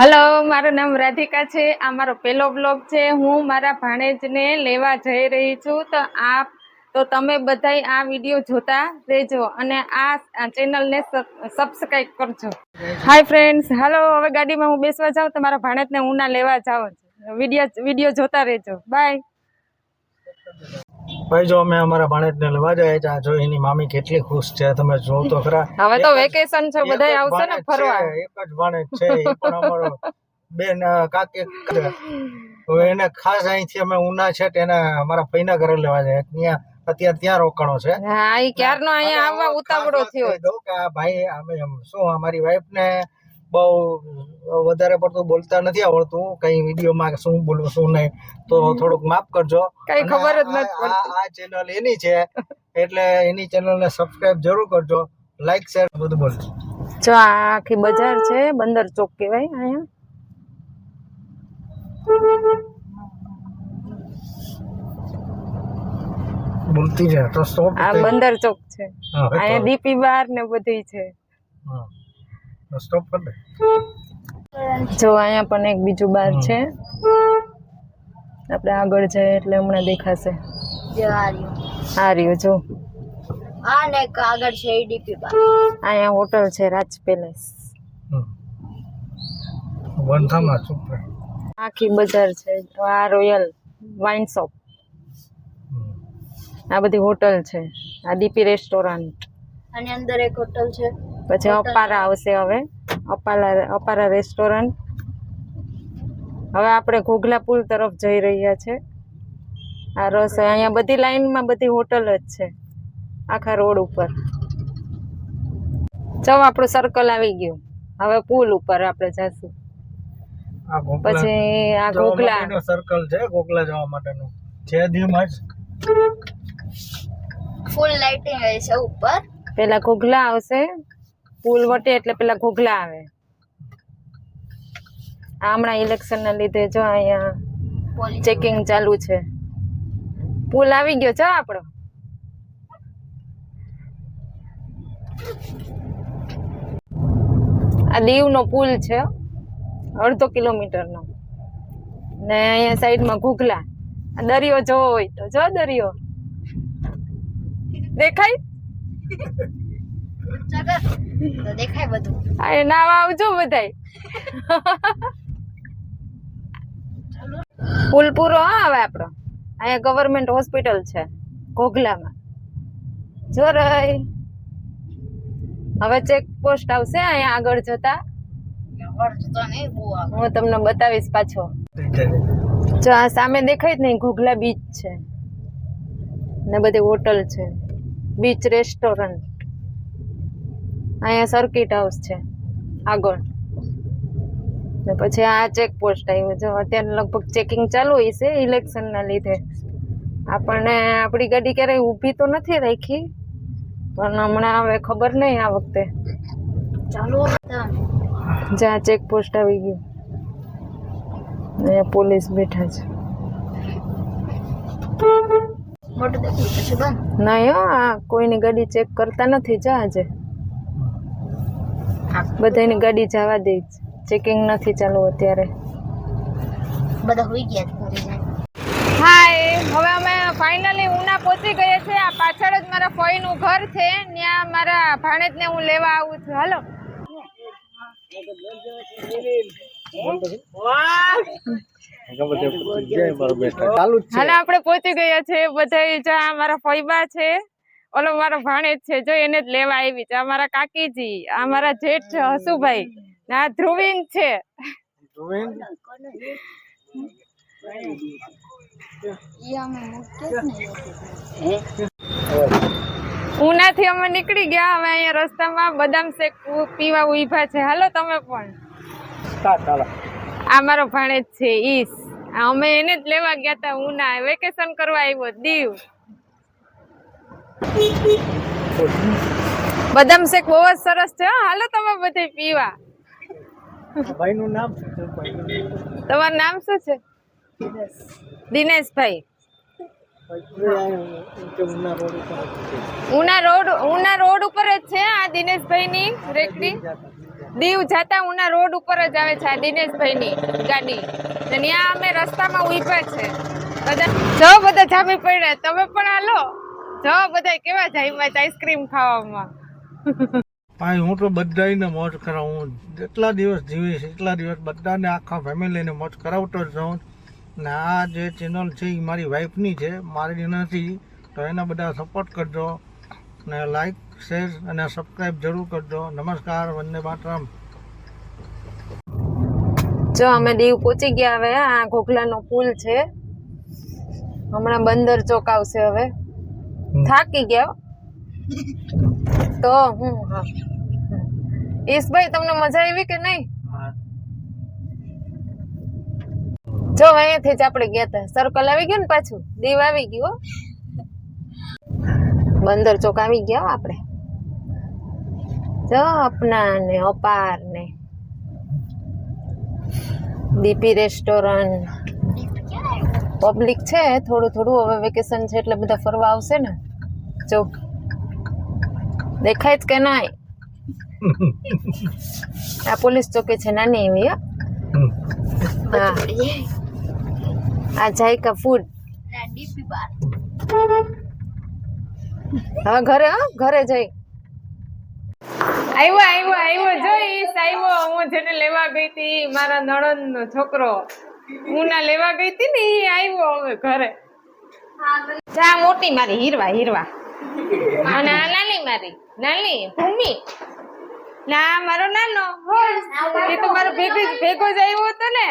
Hello મારું નામ રાધિકા છે. આ મારો પહેલો બ્લોગ છે. હું મારા ભાણેજને લેવા જઈ રહી છું. તો આ તો તમે બધાય આ વીડિયો જોતા રહેજો અને આ ચેનલને સબસ્ક્રાઈબ કરજો. હાય ફ્રેન્ડ્સ હાલો હવે ગાડીમાં હું બેસવા જાઉં. તો મારા ભાણેજને હું ના લેવા જાઉં. વીડિયો વીડિયો જોતા રહેજો. બાય ભાઈ જો અમે અમારા ભાણેજને લેવા જાય છે જો એની મામી કેટલી ખુશ છે તમે જો તો ખરા. હવે તો વેકેશન છે બધાય આવશે ને ફરવા. એક જ ભાણેજ છે એ પણ અમારો બેન કાકે. હવે એને ખાસ અહીંથી અમે ઉના છે તેને અમારા ફઈના ઘરે લેવા જાય ત્યાં અત્યારે ત્યાં રોકાણો છે. હા એ ક્યારનો અહીંયા આવવા ઉતાવળો થયો કે આ ભાઈ અમે શું અમારી વાઈફ ને બહુ વધારે પડતું બોલતા નથી આવડતું. કઈ વિડીયોમાં શું બોલવું શું નહીં. તો થોડુંક માફ કરજો. કઈ ખબર જ નથી આ આ ચેનલ એની છે. એટલે એની ચેનલને સબસ્ક્રાઇબ જરૂર કરજો. લાઈક શેર બધું બોલજો. જો આ આખી બજાર છે બંદર ચોક કહેવાય અહીંયા. બોલતી છે તો સ્ટોપ આ બંદર ચોક છે. અહીંયા દીપી બાર ને બધી છે. સ્ટોપ કર દે. જો અહીંયા પણ એક બીજું બાર છે. આપણે આગળ જઈએ એટલે હમણાં દેખાશે. આ રહ્યો જો. આ ને આગળ છે ડીપી બાર. અહીંયા હોટલ છે રાજ પેલેસ. આખી બજાર છે આ રોયલ વાઇન શોપ. આ બધી હોટલ છે આ દીપી રેસ્ટોરન્ટ. અને અંદર એક હોટલ છે. પછી અપારા આવશે હવે. અપારા અપારા રેસ્ટોરન્ટ હવે આપણે ઘોઘલા પુલ તરફ જઈ રહ્યા છે. આ રસ અહીંયા બધી લાઈનમાં બધી હોટલ જ છે. આખા રોડ ઉપર. ચો આપણું સર્કલ આવી ગયું. હવે પુલ ઉપર આપણે જઈશું પછી આ ઘોઘલા. સર્કલ છે ગોકલા જવા માટેનું. છે ધીમા જ. ફૂલ લાઇટિંગ હશે ઉપર. પેલા ઘોઘલા આવશે. પુલ વટે એટલે પેલા ઘોઘલા આવે. હમણાં ઇલેક્શન ના લીધે જો અહીંયા ચેકિંગ ચાલુ છે. પુલ આવી ગયો છે આપણો. આ દીવનો પુલ છે અડધો કિલોમીટરનો. ને અહીંયા સાઈડમાં ઘૂઘલા. આ દરિયો જોવો હોય તો જો દરિયો. દેખાય? તો દેખાય બધું. નાવા આવજો બધાય. પુલ પૂરો હા હવે આપણો. અહીંયા ગવર્મેન્ટ હોસ્પિટલ છે ઘોઘલામાં. જો રહી. હવે ચેક પોસ્ટ આવશે અહીંયા આગળ જતા. નહીં હું તમને બતાવીશ પાછો. જો આ સામે દેખાય જ નહીં ઘોઘલા બીચ છે. ને બધી હોટલ છે. બીચ રેસ્ટોરન્ટ અહીંયા સર્કિટ હાઉસ છે આગળ. ને પછી આ ચેક પોસ્ટ આવ્યું જો અત્યારે લગભગ ચેકિંગ ચાલુ છે ઇલેક્શનના લીધે. આપણને આપણી ગાડી ક્યારેય ઊભી તો નથી રાખી પણ હમણાં હવે ખબર નહીં આ વખતે. ચાલુ જ્યાં ચેક પોસ્ટ આવી ગયું. અહીંયા પોલીસ બેઠા છે. નહીં હો આ કોઈની ગાડી ચેક કરતા નથી જા આજે. બધાની ગાડી જવા દે. ચેકિંગ નથી ચાલુ અત્યારે. બધા હોઈ ગયા હાય હવે અમે ફાઇનલી ઉના પહોંચી ગયા છે. આ પાછળ જ મારા ફોઈનું ઘર છે. ત્યાં મારા ભાણેજને હું લેવા આવું છું. હાલો. હાલો આપણે પહોંચી ગયા છે. બધા જ્યાં મારા ફોઈબા છે. ઓલો મારો ભાણેજ છે જો એને જ લેવા આવી છે. અમારા મારા કાકીજી આ મારા જેઠ છે હસુભાઈ ના ધ્રુવીન છે. ઉનાથી અમે નીકળી ગયા હવે અહીંયા રસ્તામાં બદામ શેક પીવા ઊભા છે. હાલો તમે પણ. આ મારો ભાણેજ છે ઈશ અમે એને જ લેવા ગયા હતા ઉના. વેકેશન કરવા આવ્યો દીવ. બદામ શેક બહુ જ સરસ છે હો. હાલો તમે બધે પીવા. ભાઈનું નામ તમારું નામ શું છે? દિનેશભાઈ. ઉના રોડ ઉના રોડ ઉપર જ છે આ દિનેશભાઈની રેકડી? દીવ જાતા ઉના રોડ ઉપર જ આવે છે આ દિનેશભાઈની ગાડી. ત્યાં અમે રસ્તામાં ઊભા છે. બધા જો બધા જામી પડ્યા. તમે પણ હાલો. જો બધા કેવા જાય આઈસ્ક્રીમ ખાવામાં? ભાઈ હું તો બધાને મોજ કરાવું. જેટલા દિવસ જીવીશ એટલા દિવસ બધાને આખા ફેમિલીને મોજ કરાવતો જ રહું. ને આ જે ચેનલ છે એ મારી વાઈફની છે મારી નથી. તો એને બધા સપોર્ટ કરજો. ને લાઈક શેર અને સબસ્ક્રાઈબ જરૂર કરજો. નમસ્કાર વંદે માતરમ. જો અમે દીવ પહોંચી ગયા હવે આ ઘોઘલાનો પુલ છે. હમણાં બંદર ચોક આવશે હવે. થાકી ગયા તો હું ઈશભાઈ તમને મજા આવી કે નહીં? જો અહીંયાથી જ આપણે ગયા હતા સર્કલ આવી ગયું ને પાછું? દીવ આવી ગયું. બંદર ચોક આવી ગયા આપણે. જો અપના ને અપાર ને બીપી રેસ્ટોરન્ટ. પબ્લિક છે, થોડું થોડું હવે વેકેશન છે એટલે બધા ફરવા આવશે ને. જો, દેખાય જ કે નાય આ પોલીસ ચોકી છે, નાની એવી, હો. આ જાયકા ફૂડ હા, ઘરે હા, ઘરે જઈ. આવ્યો આવ્યો આવ્યો જોઈશ આવ્યો હું જેને લેવા ગઈ હતી, મારા નણંદ નો છોકરો. હું ના લેવા ગઈ હતી ને એ આવ્યો હવે ઘરે. જા મોટી મારી હીરવા હીરવા. અને આ નાની મારી નાની ભૂમિ. ના મારો નાનો. એ તો મારો ભેગો જ- ભેગો જ આવ્યો હતો ને.